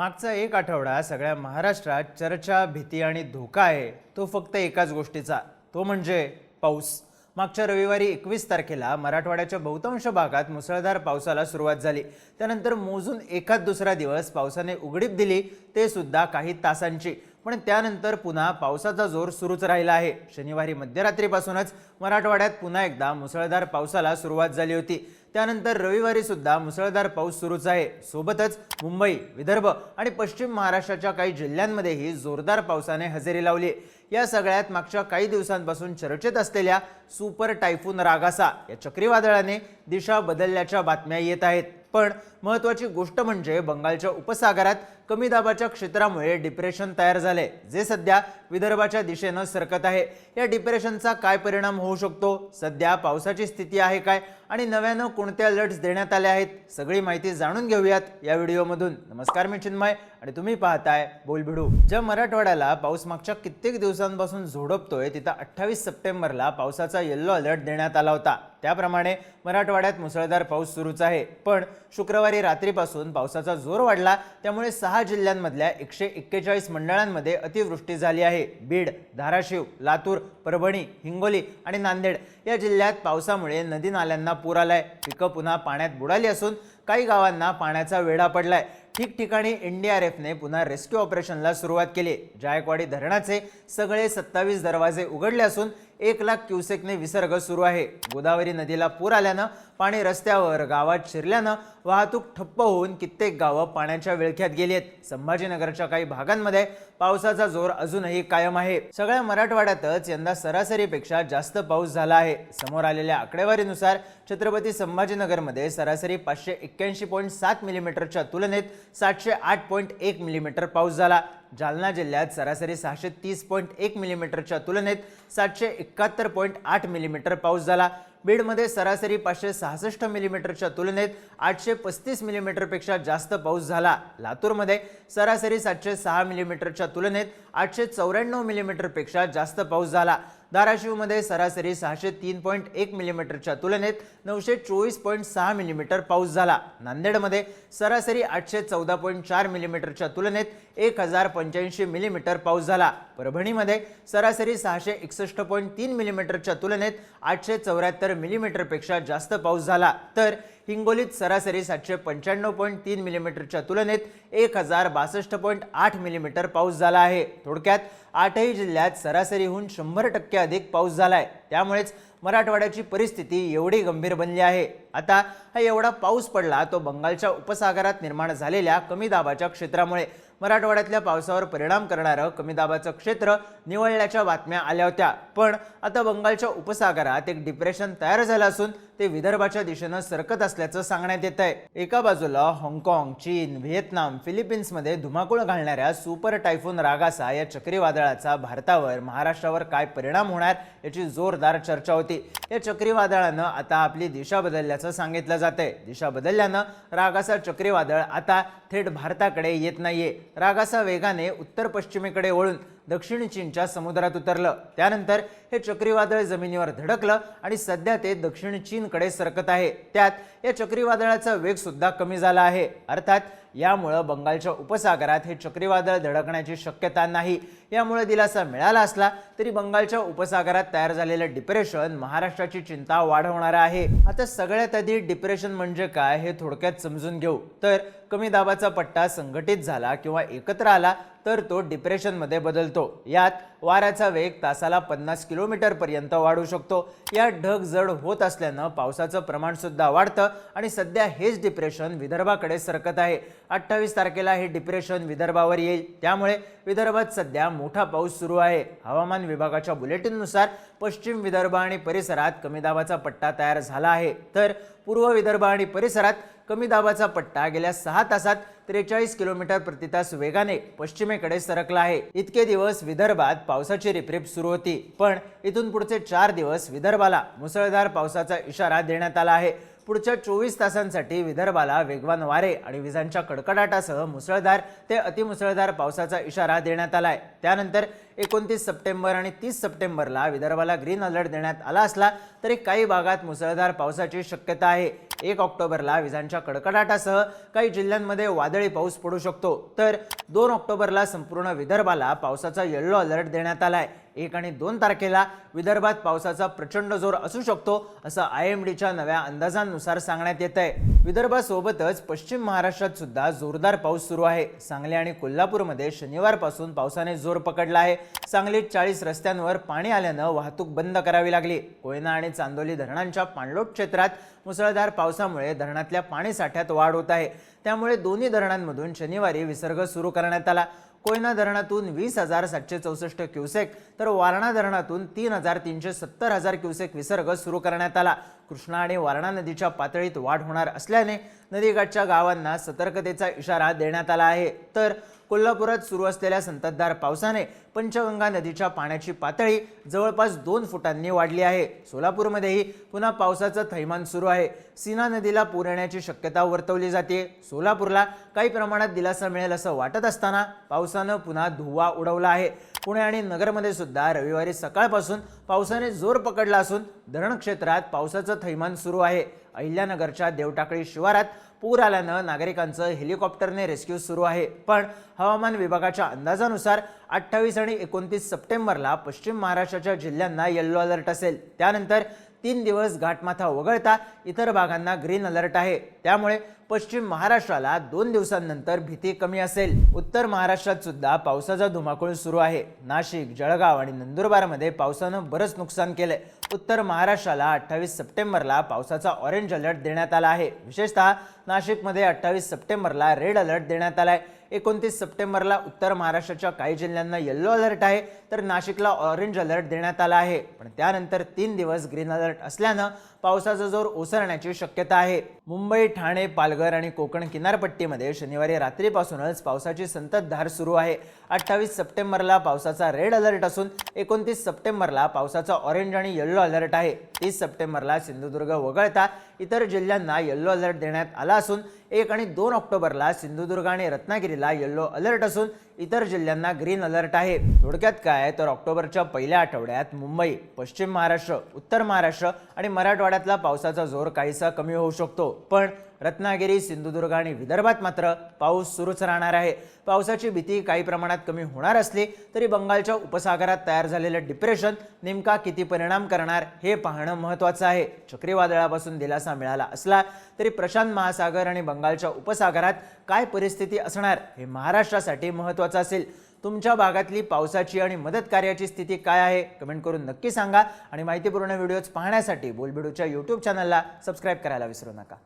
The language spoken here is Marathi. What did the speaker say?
मागचा एक आठवडा सगळ्या महाराष्ट्रात चर्चा भीती आणि धोका आहे. तो फक्त एकाच गोष्टीचा. तो म्हणजे पाऊस. मागच्या रविवारी एकवीस तारखेला मराठवाड्याच्या बहुतांश भागात मुसळधार पावसाला सुरुवात झाली. त्यानंतर मोजून एकाच दुसरा दिवस पावसाने उघडीप दिली ते सुद्धा काही तासांची. पण त्यानंतर पुन्हा पावसाचा जोर सुरूच राहिला आहे. शनिवारी मध्यरात्रीपासूनच मराठवाड्यात पुन्हा एकदा मुसळधार पावसाला सुरुवात झाली होती. त्यानंतर रविवारी सुद्धा मुसळधार पाऊस सुरूच आहे. सोबतच मुंबई विदर्भ आणि पश्चिम महाराष्ट्राच्या काही जिल्ह्यांमध्येही जोरदार पावसाने हजेरी लावली. या सगळ्यात मागच्या काही दिवसांपासून चर्चेत असलेल्या सुपर टायफून रागासा या चक्रीवादळाने दिशा बदलल्याच्या बातम्या येत आहेत. पण महत्त्वाची गोष्ट म्हणजे बंगालच्या उपसागरात कमी दाबाच्या क्षेत्रामुळे डिप्रेशन तयार झाले जे सध्या विदर्भाच्या दिशेनं सरकत आहे. या डिप्रेशनचा काय परिणाम होऊ शकतो? सध्या पावसाची स्थिती आहे काय? आणि नव्यानं कोणत्या अलर्ट्स देण्यात आले आहेत? सगळी माहिती जाणून घेऊयात या व्हिडिओमधून. नमस्कार मी चिन्मय आणि तुम्ही पाहताय बोलभिडू ज्या मराठवाड्याला पाऊस मागच्या कित्येक दिवसांपासून झोडपतोय तिथं अठ्ठावीस सप्टेंबरला पावसाचा येल्लो अलर्ट देण्यात आला होता. त्याप्रमाणे मराठवाड्यात मुसळधार पाऊस सुरूच आहे. पण शुक्रवारी रात्रीपासून पावसाचा जोर वाढला. त्यामुळे सहा जिल्ह्यांमधल्या एकशे एक्केचाळीस मंडळांमध्ये अतिवृष्टी झाली आहे. बीड धाराशिव लातूर परभणी हिंगोली आणि नांदेड या जिल्ह्यात पावसामुळे नदी नाल्यांना पूर आलाय. पिकं पुन्हा पाण्यात बुडाली असून काही गावांना पाण्याचा वेढा पडलाय. ठिकठिकाणी एनडीआरएफने पुन्हा रेस्क्यू ऑपरेशनला सुरुवात केली. जायकवाडी धरणाचे सगळे सत्तावीस दरवाजे उघडले असून एक लाख क्युसेकने विसर्ग सुरू आहे. गोदावरी नदीला पूर आल्यानं पाणी रस्त्यावर गावात शिरल्यानं वाहतूक ठप्प होऊन कित्येक गावं पाण्याच्या विळख्यात गेली आहेत. संभाजीनगरच्या काही भागांमध्ये पावसाचा जोर अजूनही कायम आहे. सगळ्या मराठवाड्यातच यंदा सरासरीपेक्षा जास्त पाऊस झाला आहे. समोर आलेल्या आकडेवारीनुसार छत्रपती संभाजीनगरमध्ये सरासरी पाचशे एक्क्याऐंशी पॉईंट सात मिलीमीटरच्या तुलनेत सातशे आठ पॉईंट एक मिलीमीटर पाऊस झाला. जालना जिल्ह्यात सरासरी सहाशे तीस पॉईंट एक मिलीमीटरच्या तुलनेत सातशे एकाहत्तर पॉईंट आठ मिलीमीटर पाऊस झाला. बीडमध्ये सरासरी पाचशे सहासष्ट मिलीमीटरच्या तुलनेत आठशे पस्तीस मिलीमीटरपेक्षा जास्त पाऊस झाला. लातूरमध्ये सरासरी सातशे सहा मिलीमीटरच्या तुलनेत आठशे चौऱ्याण्णव मिलीमीटरपेक्षा जास्त पाऊस झाला. धाराशिवमध्ये सरासरी सहाशे तीन पॉईंट एक मिलीमीटरच्या तुलनेत नऊशे चोवीस पॉईंट सहा मिलीमीटर पाऊस झाला. नांदेडमध्ये सरासरी आठशे चौदा पॉईंट चार मिलीमीटरच्या तुलनेत एक हजार पंच्याऐंशी मिलीमीटर पाऊस झाला. परभणीमध्ये सरासरी सहाशे एकसष्ट पॉईंट तीन मिलीमीटरच्या तुलनेत आठशे चौऱ्याहत्तर मिलीमीटरपेक्षा जास्त पाऊस झाला. तर हिंगोलीत सरासरी सातशे पंच्याण्णव पॉईंट तीन मिलीमीटरच्या तुलनेत एक हजार बासष्ट पॉईंट आठ मिलीमीटर पाऊस झाला आहे. थोडक्यात आठही जिल्ह्यात सरासरीहून शंभर टक्के अधिक पाऊस झाला आहे त्यामुळेच मराठवाड्याची परिस्थिती एवढी गंभीर बनली आहे. आता हा एवढा पाऊस पडला तो बंगालच्या उपसागरात निर्माण झालेल्या कमी दाबाच्या क्षेत्रामुळे मराठवाड्यातल्या पावसावर परिणाम करणारं कमी दाबाचं क्षेत्र निवळल्याच्या बातम्या आल्या होत्या. पण आता बंगालच्या उपसागरात एक डिप्रेशन तयार झालं असून ते विदर्भाच्या दिशेनं सरकत असल्याचं सांगण्यात येत आहे एका बाजूला हाँगकाँग चीन व्हिएतनाम फिलिपिन्समध्ये धुमाकूळ घालणाऱ्या सुपर टायफून रागासा या चक्रीवादळाचा भारतावर महाराष्ट्रावर काय परिणाम होणार याची जोरदार चर्चा होती. या चक्रीवादळानं आता आपली दिशा बदलल्याचं सांगितलं जात आहे दिशा बदलल्यानं रागासा चक्रीवादळ आता थेट भारताकडे येत नाहीये. रागासा वेगाने उत्तर पश्चिमेकडे वळून दक्षिण चीनच्या समुद्रात उतरलं. त्यानंतर हे चक्रीवादळ जमिनीवर धडकलं आणि सध्या ते दक्षिण चीनकडे सरकत आहे. त्यात या चक्रीवादळाचा वेग सुद्धा कमी झाला आहे. अर्थात यामुळं बंगालच्या उपसागरात हे चक्रीवादळ धडकण्याची शक्यता नाही. यामुळे दिलासा मिळाला असला तरी बंगालच्या उपसागरात तयार झालेलं डिप्रेशन महाराष्ट्राची चिंता वाढवणारं आहे. आता सगळ्यात आधी डिप्रेशन म्हणजे काय हे थोडक्यात समजून घेऊ. तर कमी दाबाचा पट्टा संघटित झाला किंवा एकत्र आला तर तो डिप्रेशनमध्ये बदलतो. यात वाऱ्याचा वेग तासाला पन्नास किलोमीटर पर्यंत वाढू शकतो. यात ढग जड होत असल्यानं पावसाचं प्रमाणसुद्धा वाढतं आणि सध्या हेच डिप्रेशन विदर्भाकडे सरकत आहे. अठ्ठावीस तारखेला हे डिप्रेशन विदर्भावर येईल. त्यामुळे विदर्भात सध्या मोठा पाऊस सुरू आहे. हवामान विभागाच्या बुलेटिननुसार पश्चिम विदर्भ आणि परिसरात कमी दाबाचा पट्टा तयार झाला आहे. तर पूर्व विदर्भ आणि परिसरात कमी दाबाचा पट्टा गेल्या सहा तासात त्रेचाळीस किलोमीटर प्रतितास वेगाने पश्चिमेकडे सरकला आहे. इतके दिवस विदर्भात पावसाची रिपरिप सुरू होती. पण इथून पुढचे चार दिवस विदर्भाला मुसळधार पावसाचा इशारा देण्यात आला आहे. पुढच्या चोवीस तासांसाठी विदर्भाला वेगवान वारे आणि विजांच्या कडकडाटासह मुसळधार ते अतिमुसळधार पावसाचा इशारा देण्यात आलाय. त्यानंतर एकोणतीस सप्टेंबर आणि तीस सप्टेंबरला विदर्भाला ग्रीन अलर्ट देण्यात आला असला तरी काही भागात मुसळधार पावसाची शक्यता आहे. एक ऑक्टोबरला विजांच्या कडकडाटासह काही जिल्ह्यांमध्ये वादळी पाऊस पडू शकतो. तर दोन ऑक्टोबरला संपूर्ण विदर्भाला पावसाचा येल्लो अलर्ट देण्यात आलाय. एक आणि दोन तारखेला विदर्भात पावसाचा प्रचंड जोर असू शकतो असं आय एम डीच्या नव्या अंदाजांनुसार सांगण्यात येत आहे विदर्भासोबतच पश्चिम महाराष्ट्रात सुद्धा जोरदार पाऊस सुरू आहे. सांगली आणि कोल्हापूरमध्ये शनिवारपासून पावसाने जोर पकडला आहे. सांगलीत चाळीस रस्त्यांवर पाणी आल्यानं वाहतूक बंद करावी लागली. कोयना आणि चांदोली धरणांच्या पाणलोट क्षेत्रात मुसळधार पावसामुळे धरणातल्या पाणी साठ्यात वाढ होत आहे. त्यामुळे दोन्ही धरणांमधून शनिवारी विसर्ग सुरू करण्यात आला. कोयना धरणातून वीस हजार सातशे चौसष्ट क्युसेक तर वारणा धरणातून तीन हजार तीनशे सत्तर हजार क्युसेक विसर्ग सुरू करण्यात आला. कृष्णा आणि वारणा नदीच्या पातळीत वाढ होणार असल्याने नदीकाठच्या गावांना सतर्कतेचा इशारा देण्यात आला आहे. तर कोल्हापुरात सुरू असलेल्या संततधार पावसाने पंचगंगा नदीच्या पाण्याची पातळी जवळपास दोन फुटांनी वाढली आहे. सोलापूरमध्येही पुन्हा पावसाचं थैमान सुरू आहे. सीना नदीला पूर येण्याची शक्यता वर्तवली जाते. सोलापूरला काही प्रमाणात दिलासा मिळेल असं वाटत असताना पावसानं पुन्हा धुवा उडवला आहे. पुणे आणि नगरमध्ये सुद्धा रविवारी सकाळपासून पावसाने जोर पकडला असून धरण क्षेत्रात पावसाचं थैमान सुरू आहे. अहिल्यानगरच्या देवटाकळी शिवारात पूर आल्यानं नागरिकांचं हेलिकॉप्टरने रेस्क्यू सुरू आहे. पण हवामान विभागाच्या अंदाजानुसार अठ्ठावीस आणि एकोणतीस सप्टेंबरला पश्चिम महाराष्ट्राच्या जिल्ह्यांना येल्लो अलर्ट असेल. त्यानंतर तीन दिवस घाटमाथा वगळता इतर भागांना ग्रीन अलर्ट आहे. त्यामुळे पश्चिम महाराष्ट्राला दोन दिवसांनंतर भीती कमी असेल. उत्तर महाराष्ट्रात सुद्धा पावसाचा धुमाकूळ सुरू आहे. नाशिक जळगाव आणि नंदुरबारमध्ये पावसानं बरंच नुकसान केलंय. उत्तर महाराष्ट्राला अठ्ठावीस सप्टेंबरला पावसाचा ऑरेंज अलर्ट देण्यात आला आहे. विशेषतः नाशिकमध्ये अठ्ठावीस सप्टेंबरला रेड अलर्ट देण्यात आला आहे एकोणतीस सप्टेंबरला उत्तर महाराष्ट्राच्या काही जिल्ह्यांना येल्लो अलर्ट आहे. तर नाशिकला ऑरेंज अलर्ट देण्यात आला आहे. पण त्यानंतर तीन दिवस ग्रीन अलर्ट असल्यानं पावसाचा जोर ओसरण्याची शक्यता आहे. मुंबई ठाणे पालघर आणि कोकण किनारपट्टीमध्ये शनिवारी रात्रीपासूनच पावसाची संततधार सुरू आहे. अठ्ठावीस सप्टेंबरला पावसाचा रेड अलर्ट असून एकोणतीस सप्टेंबरला पावसाचा ऑरेंज आणि येल्लो अलर्ट आहे. तीस सप्टेंबरला सिंधुदुर्ग वगळता इतर जिल्ह्यांना येल्लो अलर्ट देण्यात आला असून एक आणि दोन ऑक्टोबरला सिंधुदुर्ग आणि रत्नागिरीला येल्लो अलर्ट असून इतर जिल्ह्यांना ग्रीन अलर्ट आहे. थोडक्यात काय? तर ऑक्टोबरच्या पहिल्या आठवड्यात मुंबई पश्चिम महाराष्ट्र उत्तर महाराष्ट्र आणि मराठवाड्यातला पावसाचा जोर काहीसा कमी होऊ शकतो. पण रत्नागिरी सिंधुदुर्ग आणि विदर्भात मात्र पाऊस सुरूच राहणार आहे. पावसाची भीती काही प्रमाणात कमी होणार असली तरी बंगालच्या उपसागरात तयार झालेलं डिप्रेशन नेमका किती परिणाम करणार हे पाहणं महत्त्वाचं आहे. चक्रीवादळापासून दिलासा मिळाला असला तरी प्रशांत महासागर आणि बंगालच्या उपसागरात काय परिस्थिती असणार हे महाराष्ट्रासाठी महत्त्वाचं असेल. तुमच्या भागातली पावसाची आणि मदत कार्याची स्थिती काय आहे? कमेंट करून नक्की सांगा आणि माहितीपूर्ण व्हिडिओज पाहण्यासाठी बोलबिडूच्या यूट्यूब चॅनलला सबस्क्राईब करायला विसरू नका.